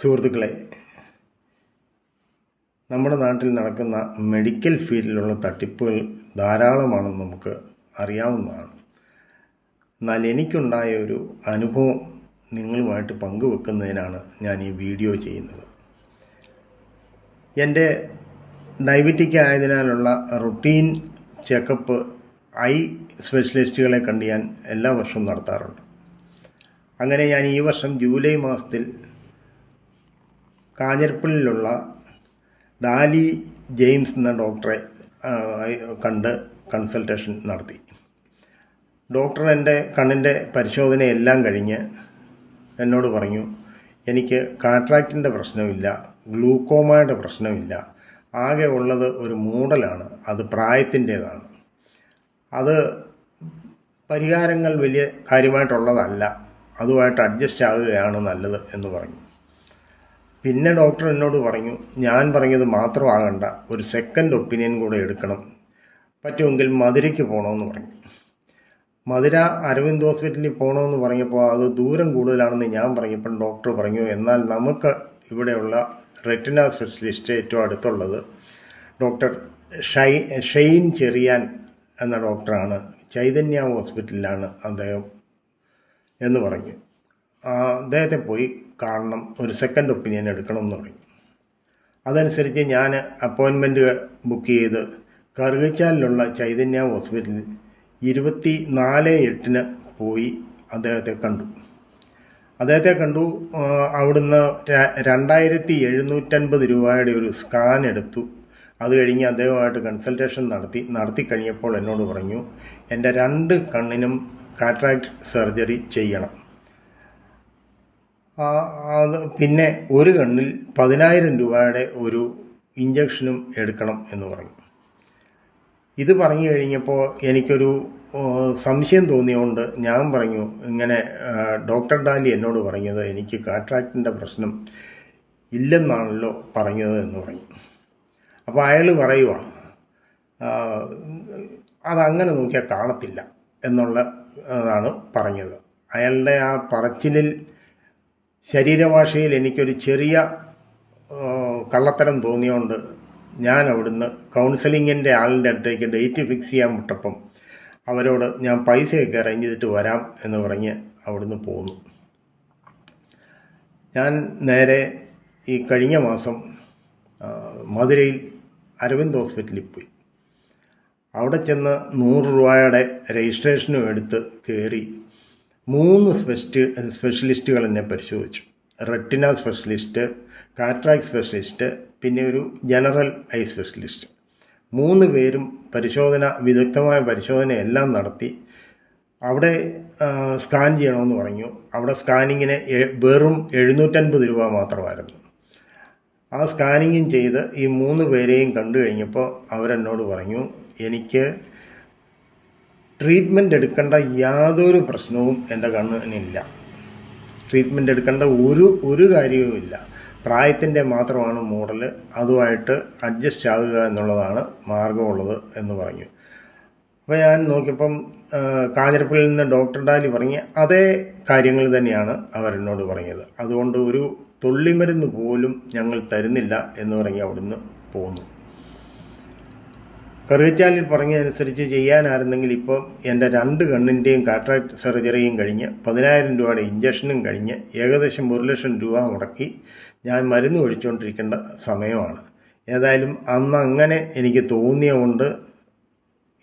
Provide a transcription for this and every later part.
സുഹൃത്തുക്കളെ നമ്മുടെ നാട്ടിൽ നടക്കുന്ന മെഡിക്കൽ ഫീൽഡിലുള്ള തട്ടിപ്പുകൾ ധാരാളമാണെന്ന് നമുക്ക് അറിയാവുന്നതാണ്. എന്നാൽ എനിക്കുണ്ടായ ഒരു അനുഭവം നിങ്ങളുമായിട്ട് പങ്കുവെക്കുന്നതിനാണ് ഞാൻ ഈ വീഡിയോ ചെയ്യുന്നത്. എന്റെ ഡയബറ്റിക് ആയതിനാലുള്ള റുട്ടീൻ ചെക്കപ്പ് ഐ സ്പെഷ്യലിസ്റ്റുകളെ കണ്ട് ഞാൻ എല്ലാ വർഷവും നടത്താറുണ്ട്. അങ്ങനെ ഞാൻ ഈ വർഷം ജൂലൈ മാസത്തിൽ കാഞ്ഞിരപ്പള്ളിയിലുള്ള ഡാലി ജെയിംസ് എന്ന ഡോക്ടറെ കണ്ട് കൺസൾട്ടേഷൻ നടത്തി. ഡോക്ടർ എന്റെ കണ്ണിന്റെ പരിശോധനയെല്ലാം കഴിഞ്ഞ് എന്നോട് പറഞ്ഞു എനിക്ക് കാട്രാക്റ്റിന്റെ പ്രശ്നമില്ല ഗ്ലൂക്കോമയുടെ പ്രശ്നമില്ല ആകെ ഉള്ളത് ഒരു മൂടലാണ് അത് പ്രായത്തിന്റേതാണ്. അത് പരിഹാരങ്ങൾ വലിയ കാര്യമായിട്ടുള്ളതല്ല അതുമായിട്ട് അഡ്ജസ്റ്റ് ആകുകയാണ് നല്ലത് എന്ന് പറഞ്ഞു. പിന്നെ ഡോക്ടർ എന്നോട് പറഞ്ഞു ഞാൻ പറഞ്ഞത് മാത്രമാകണ്ട ഒരു സെക്കൻഡ് ഒപ്പീനിയൻ കൂടെ എടുക്കണം. പറ്റുമെങ്കിൽ മധുരയ്ക്ക് പോകണമെന്ന് പറഞ്ഞു. മധുര അരവിന്ദ് ഹോസ്പിറ്റലിൽ പോകണമെന്ന് പറഞ്ഞപ്പോൾ അത് ദൂരം കൂടുതലാണെന്ന് ഞാൻ പറഞ്ഞപ്പോൾ ഡോക്ടർ പറഞ്ഞു എന്നാൽ നമുക്ക് ഇവിടെയുള്ള റെറ്റിന സ്പെഷ്യലിസ്റ്റ് ഏറ്റവും അടുത്തുള്ളത് ഡോക്ടർ ഷൈ ഷെയ്ൻ ചെറിയാൻ എന്ന ഡോക്ടറാണ് ചൈതന്യ ഹോസ്പിറ്റലിലാണ് അദ്ദേഹം എന്ന് പറഞ്ഞു. അദ്ദേഹത്തെ പോയി കാണണം ഒരു സെക്കൻഡ് ഒപ്പീനിയൻ എടുക്കണം എന്ന് തുടങ്ങി അതനുസരിച്ച് ഞാൻ അപ്പോയിൻമെന്റ് ബുക്ക് ചെയ്ത് കറുകച്ചാലിലുള്ള ചൈതന്യ ഹോസ്പിറ്റലിൽ ഇരുപത്തി നാല് എട്ടിന് പോയി അദ്ദേഹത്തെ കണ്ടു. അദ്ദേഹത്തെ കണ്ടു അവിടുന്ന് രണ്ടായിരത്തി എഴുന്നൂറ്റൻപത് രൂപയുടെ ഒരു സ്കാൻ എടുത്തു. അത് കഴിഞ്ഞ് അദ്ദേഹമായിട്ട് കൺസൾട്ടേഷൻ നടത്തി നടത്തി കഴിഞ്ഞപ്പോൾ എന്നോട് പറഞ്ഞു എന്റെ രണ്ട് കണ്ണിനും കാട്രാക്ട് സർജറി ചെയ്യണം. അത് പിന്നെ ഒരു കണ്ണിൽ പതിനായിരം രൂപയുടെ ഒരു ഇഞ്ചക്ഷനും എടുക്കണം എന്ന് പറഞ്ഞു. ഇത് പറഞ്ഞു കഴിഞ്ഞപ്പോൾ എനിക്കൊരു സംശയം തോന്നിയതുകൊണ്ട് ഞാൻ പറഞ്ഞു ഇങ്ങനെ ഡോക്ടർ ഡാലി എന്നോട് പറഞ്ഞത് എനിക്ക് കാട്രാക്റ്റിന്റെ പ്രശ്നം ഇല്ലെന്നാണല്ലോ പറഞ്ഞത് എന്ന് പറഞ്ഞു. അപ്പോൾ അയാൾ പറയുക അതങ്ങനെ നോക്കിയാൽ കാണത്തില്ല എന്നുള്ള അതാണ് പറഞ്ഞത്. അയാളുടെ ആ പറച്ചിലിൽ ശരീരഭാഷയിൽ എനിക്കൊരു ചെറിയ കള്ളത്തരം തോന്നിയോണ്ട് ഞാൻ അവിടുന്ന് കൗൺസിലിങ്ങിന്റെ ആളിന്റെ അടുത്തേക്ക് ഡേറ്റ് ഫിക്സ് ചെയ്യാൻ വിട്ടപ്പം അവരോട് ഞാൻ പൈസയൊക്കെ അറേഞ്ച് ചെയ്തിട്ട് വരാം എന്ന് പറഞ്ഞ് അവിടുന്ന് പോന്നു. ഞാൻ നേരെ ഈ കഴിഞ്ഞ മാസം മധുരയിൽ അരവിന്ദ് ഹോസ്പിറ്റലിൽ പോയി. അവിടെ ചെന്ന് നൂറ് രൂപയുടെ രജിസ്ട്രേഷനും എടുത്ത് കയറി മൂന്ന് സ്പെഷ്യ സ്പെഷ്യലിസ്റ്റുകൾ എന്നെ പരിശോധിച്ചു. റെട്ടിന സ്പെഷ്യലിസ്റ്റ് കാട്രാക്ട് സ്പെഷ്യലിസ്റ്റ് പിന്നെ ഒരു ജനറൽ ഐ സ്പെഷ്യലിസ്റ്റ്. മൂന്ന് പേരും പരിശോധന വിദഗ്ധമായ പരിശോധന എല്ലാം നടത്തി അവിടെ സ്കാൻ ചെയ്യണമെന്ന് പറഞ്ഞു. അവിടെ സ്കാനിങ്ങിന് വെറും എഴുന്നൂറ്റൻപത് രൂപ മാത്രമായിരുന്നു. ആ സ്കാനിങ്ങും ചെയ്ത് ഈ മൂന്ന് പേരെയും കണ്ടു കഴിഞ്ഞപ്പോൾ അവരെന്നോട് പറഞ്ഞു എനിക്ക് ട്രീറ്റ്മെന്റ് എടുക്കേണ്ട യാതൊരു പ്രശ്നവും എന്റെ കണ്ണിനില്ല. ട്രീറ്റ്മെന്റ് എടുക്കേണ്ട ഒരു ഒരു കാര്യവുമില്ല. പ്രായത്തിന്റെ മാത്രമാണ് മോഡൽ അതുമായിട്ട് അഡ്ജസ്റ്റ് ആകുക എന്നുള്ളതാണ് മാർഗമുള്ളത് എന്ന് പറഞ്ഞു. അപ്പോൾ ഞാൻ നോക്കിയപ്പം കാഞ്ഞിരപ്പള്ളിയിൽ നിന്ന് ഡോക്ടർ ഡാലി പറഞ്ഞ അതേ കാര്യങ്ങൾ തന്നെയാണ് അവരെന്നോട് പറഞ്ഞത്. അതുകൊണ്ട് ഒരു തുള്ളിമരുന്ന് പോലും ഞങ്ങൾ തരുന്നില്ല എന്ന് പറഞ്ഞ് അവിടുന്ന് പോന്നു. കറുകച്ചാലിൽ പറഞ്ഞതനുസരിച്ച് ചെയ്യാനായിരുന്നെങ്കിൽ ഇപ്പോൾ എന്റെ രണ്ട് കണ്ണിന്റെയും കാട്രാക്ട് സർജറിയും കഴിഞ്ഞ് പതിനായിരം രൂപയുടെ ഇഞ്ചക്ഷനും കഴിഞ്ഞ് ഏകദേശം ഒരു ലക്ഷം രൂപ മുടക്കി ഞാൻ മരുന്ന് ഒഴിച്ചുകൊണ്ടിരിക്കേണ്ട സമയമാണ്. ഏതായാലും അന്ന് അങ്ങനെ എനിക്ക് തോന്നിയതുകൊണ്ട്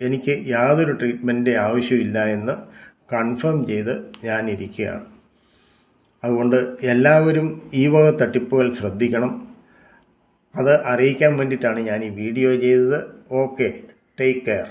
എനിക്ക് യാതൊരു ട്രീറ്റ്മെന്റിന്റെ ആവശ്യമില്ല എന്ന് കൺഫേം ചെയ്ത് ഞാനിരിക്കുകയാണ്. അതുകൊണ്ട് എല്ലാവരും ഈ വക തട്ടിപ്പുകൾ ശ്രദ്ധിക്കണം. അത് അറിയിക്കാൻ വേണ്ടിയിട്ടാണ് ഞാൻ ഈ വീഡിയോ ചെയ്തത്. Okay take care